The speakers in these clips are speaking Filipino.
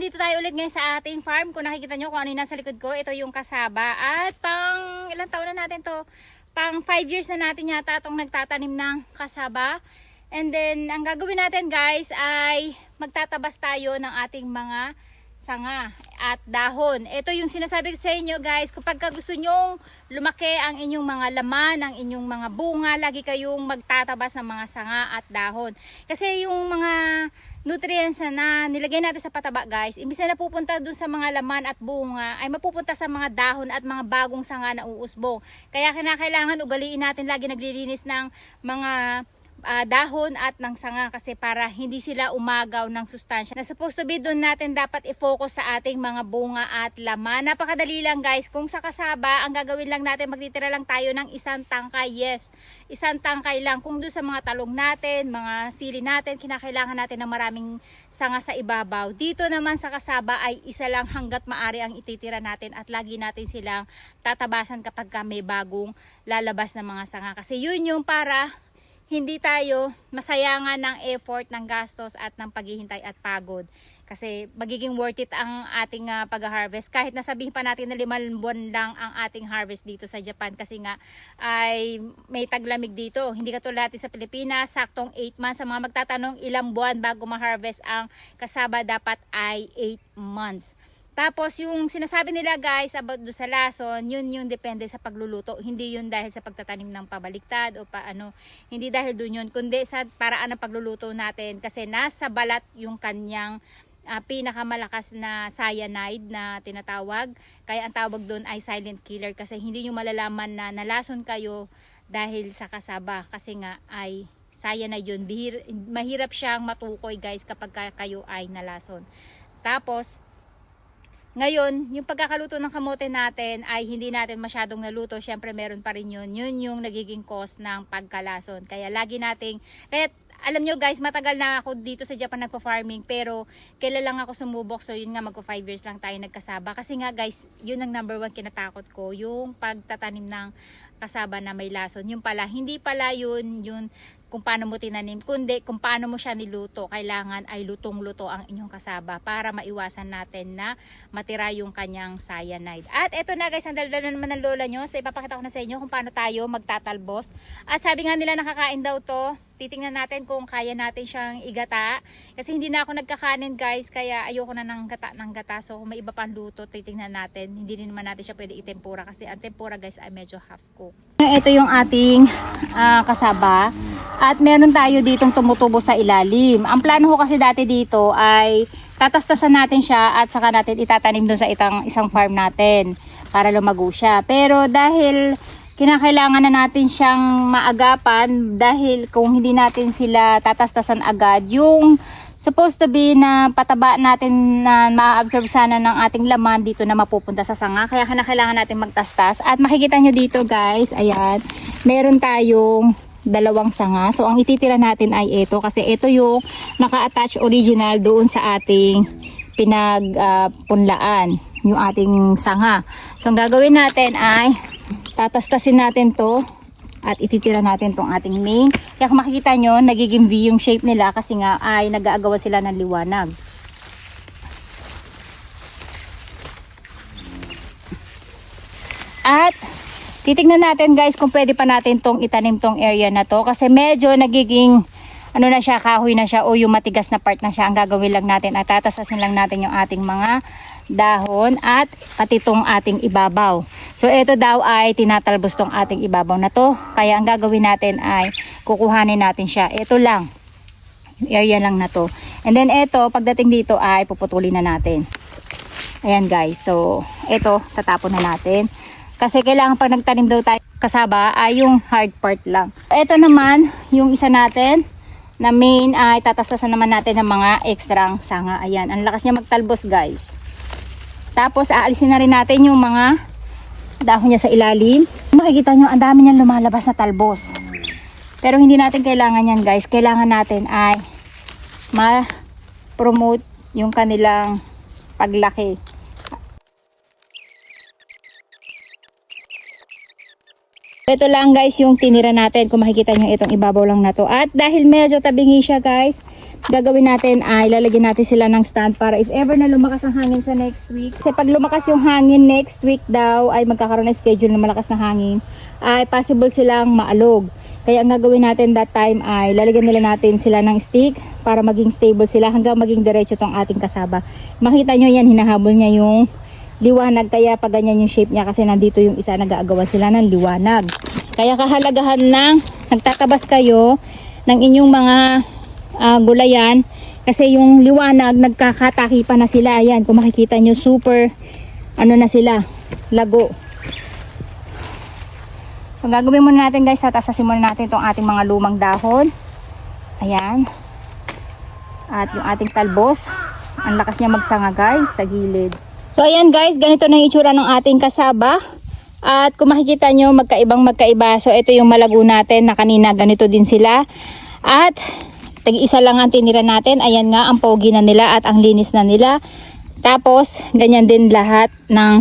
nandito tayo ulit ngayon sa ating farm. Kung nakikita nyo kung ano yung nasa likod ko, ito yung kasaba. At pang ilang taon na natin to? Pang 5 years na natin yata itong nagtatanim ng kasaba. And then, ang gagawin natin guys ay magtatabas tayo ng ating mga sanga at dahon. Ito yung sinasabi ko sa inyo guys, kapag ka gusto nyong lumaki ang inyong mga laman, ang inyong mga bunga, lagi kayong magtatabas ng mga sanga at dahon. Kasi yung mga nutrients na nilagay natin sa pataba guys, imbis na napupunta dun sa mga laman at bunga, ay mapupunta sa mga dahon at mga bagong sanga na uusbong. Kaya kinakailangan ugaliin natin lagi naglilinis ng mga ah, dahon at ng sanga kasi para hindi sila umagaw ng sustansya na supposed to be doon natin dapat i-focus sa ating mga bunga at laman. Napakadali lang guys. Kung sa kasaba, ang gagawin lang natin, magtitira lang tayo ng isang tangkay. Yes, isang tangkay lang. Kung doon sa mga talong natin, mga sili natin, kinakailangan natin ng maraming sanga sa ibabaw. Dito naman sa kasaba ay isa lang hanggat maari ang ititira natin at lagi natin silang tatabasan kapag ka may bagong lalabas na mga sanga. Kasi yun yung para hindi tayo masayangan ng effort, ng gastos at ng paghihintay at pagod. Kasi magiging worth it ang ating ah, pag-harvest. Kahit nasabihin pa natin na limang buwan lang ang ating harvest dito sa Japan kasi nga ay may taglamig dito. Hindi katulad natin sa Pilipinas, saktong 8 months. Sa mga magtatanong ilang buwan bago ma-harvest ang kasaba dapat ay 8 months. Tapos yung sinasabi nila guys about do sa lason, yun yung depende sa pagluluto. Hindi yun dahil sa pagtatanim ng pabaliktad o paano. Hindi dahil dun yun, kundi sa paraan ng pagluluto natin. Kasi nasa balat yung kanyang ah, pinakamalakas na cyanide na tinatawag. Kaya ang tawag doon ay silent killer kasi hindi nyo malalaman na nalason kayo dahil sa kasaba. Kasi nga ay cyanide yun. Bihir, mahirap siyang matukoy guys kapag ka- kayo ay nalason. Tapos, ngayon, yung pagkakaluto ng kamote natin ay hindi natin masyadong naluto. Siyempre, meron pa rin yun. Yun yung nagiging cause ng pagkalason. Kaya lagi nating, kaya alam nyo guys, matagal na ako dito sa Japan nagpo-farming pero kailan lang ako sumubok. So yun nga, magpo 5 years lang tayo nagkasaba. Kasi nga guys, yun ang number one kinatakot ko. Yung pagtatanim ng kasaba na may lason. Yung pala, hindi pala yun, yun kung paano mo tinanim, kundi kung paano mo siya niluto. Kailangan ay lutong-luto ang inyong kasaba para maiwasan natin na matira yung kanyang cyanide. At eto na guys, ang daldal na naman ng lola nyo. So ipapakita ko na sa inyo kung paano tayo magtatalbos. At sabi nga nila nakakain daw to. Titingnan natin kung kaya natin siyang igata. Kasi hindi na ako nagkakanin guys, kaya ayoko na ng gata ng gata. So kung may iba pang luto, titingnan natin. Hindi din naman natin siya pwede itempura kasi ang tempura guys ay medyo half cook. Ito yung ating ah, kasaba. At meron tayo ditong tumutubo sa ilalim. Ang plano ko kasi dati dito ay tatastasan natin siya at saka natin itatanim doon sa itang, isang farm natin para lumago siya. Pero dahil kinakailangan na natin siyang maagapan dahil kung hindi natin sila tatastasan agad, yung supposed to be na pataba natin na ma-absorb sana ng ating laman dito na mapupunta sa sanga. Kaya kinakailangan natin magtastas. At makikita nyo dito guys, ayan, meron tayong dalawang sanga. So, ang ititira natin ay ito kasi ito yung naka-attach original doon sa ating pinagpunlaan, yung ating sanga. So, ang gagawin natin ay tatastasin natin to at ititira natin tong ating main. Kaya kung makikita nyo, nagiging V yung shape nila kasi nga ay nag-aagawan sila ng liwanag. At titingnan natin guys kung pwede pa natin tong itanim tong area na to kasi medyo nagiging ano na siya, kahoy na siya o yung matigas na part na siya. Ang gagawin lang natin at tatasasin lang natin yung ating mga dahon at pati tong ating ibabaw. So ito daw ay tinatalbos tong ating ibabaw na to. Kaya ang gagawin natin ay kukuhanin natin siya. Ito lang. Area lang na to. And then ito, pagdating dito ay puputulin na natin. Ayan guys. So ito, tatapon na natin. Kasi kailangan pag nagtanim daw tayo kasaba ay yung hard part lang. Ito naman, yung isa natin na main ay tatasasan naman natin ng mga ekstrang sanga. Ayan, ang lakas niya magtalbos guys. Tapos aalisin na rin natin yung mga dahon niya sa ilalim. Makikita nyo, ang dami niyan lumalabas na talbos. Pero hindi natin kailangan yan guys. Kailangan natin ay ma-promote yung kanilang paglaki. Ito lang guys yung tinira natin. Kung makikita nyo itong ibabaw lang na to. At dahil medyo tabingi siya guys, gagawin natin ay lalagyan natin sila ng stand para if ever na lumakas ang hangin sa next week. Kasi pag lumakas yung hangin next week daw ay magkakaroon ng schedule na malakas na hangin ay possible silang maalog. Kaya ang gagawin natin that time ay lalagyan nila natin sila ng stick para maging stable sila hanggang maging diretso tong ating kasaba. Makita nyo yan, hinahabol niya yung liwanag kaya pag ganyan yung shape niya kasi nandito yung isa nag-aagawan sila ng liwanag. Kaya kahalagahan ng nagtatabas kayo ng inyong mga ah, gulayan kasi yung liwanag nagkakataki pa na sila. Ayan, kung makikita nyo super ano na sila, lago. So gagawin muna natin guys, tatasasin muna natin itong ating mga lumang dahon. Ayan. At yung ating talbos. Ang lakas niya magsanga guys sa gilid. So ayan guys, ganito na yung itsura ng ating kasaba. At kung makikita nyo, magkaibang magkaiba. So ito yung malago natin na kanina ganito din sila. At tag-isa lang ang tinira natin. Ayan nga, ang pogi na nila at ang linis na nila. Tapos, ganyan din lahat ng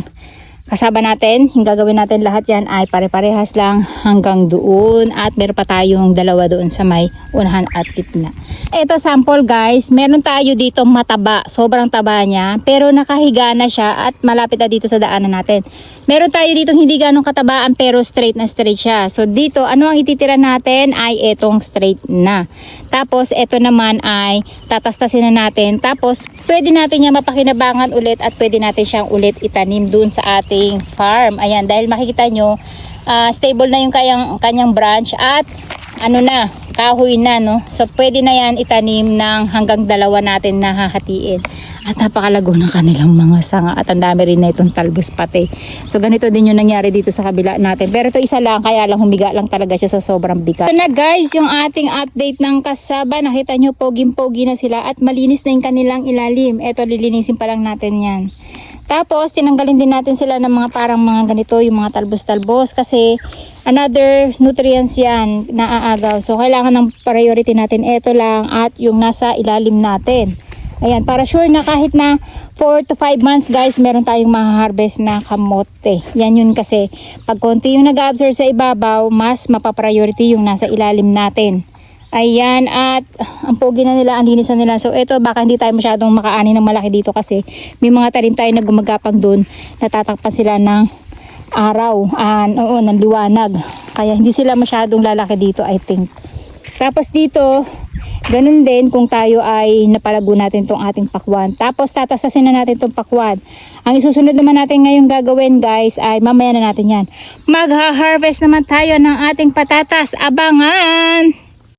kasaba natin. Yung gagawin natin lahat yan ay pare-parehas lang hanggang doon. At meron pa tayong dalawa doon sa may unahan at gitna. Ito sample guys, meron tayo dito mataba. Sobrang taba niya. Pero nakahiga na siya at malapit na dito sa daanan natin. Meron tayo dito hindi ganong katabaan pero straight na straight siya. So dito, ano ang ititira natin ay etong straight na. Tapos ito naman ay tatastasin na natin. Tapos pwede natin niya mapakinabangan ulit at pwede natin siyang ulit itanim dun sa ating farm. Ayan, dahil makikita nyo, ah, stable na yung kanyang, kanyang branch at ano na, kahoy na, no? So, pwede na yan itanim ng hanggang dalawa natin na hahatiin. At napakalago ng kanilang mga sanga at ang dami rin na itong talbos pati. So, ganito din yung nangyari dito sa kabila natin. Pero ito isa lang, kaya lang humiga lang talaga siya so sobrang bigat. Ito na guys, yung ating update ng kasaba. Nakita nyo, poging-pogi na sila at malinis na yung kanilang ilalim. Ito, lilinisin pa lang natin yan. Tapos, tinanggalin din natin sila ng mga parang mga ganito, yung mga talbos-talbos kasi another nutrients yan na aagaw. So, kailangan ng priority natin ito lang at yung nasa ilalim natin. Ayan, para sure na kahit na 4 to 5 months guys, meron tayong mga-harvest na kamote. Yan yun kasi pag konti yung nag-absorb sa ibabaw, mas mapapriority yung nasa ilalim natin. Ayan, at ang pogi na nila, ang linis nila. So, ito, baka hindi tayo masyadong makaani ng malaki dito kasi may mga tarim tayo na gumagapang doon. Natatakpan sila ng araw, ah, oo, ng liwanag. Kaya hindi sila masyadong lalaki dito, I think. Tapos dito, ganun din kung tayo ay napalago natin tong ating pakwan. Tapos tatasasin na natin tong pakwan. Ang isusunod naman natin ngayong gagawin guys ay mamaya na natin yan. Magha-harvest naman tayo ng ating patatas. Abangan!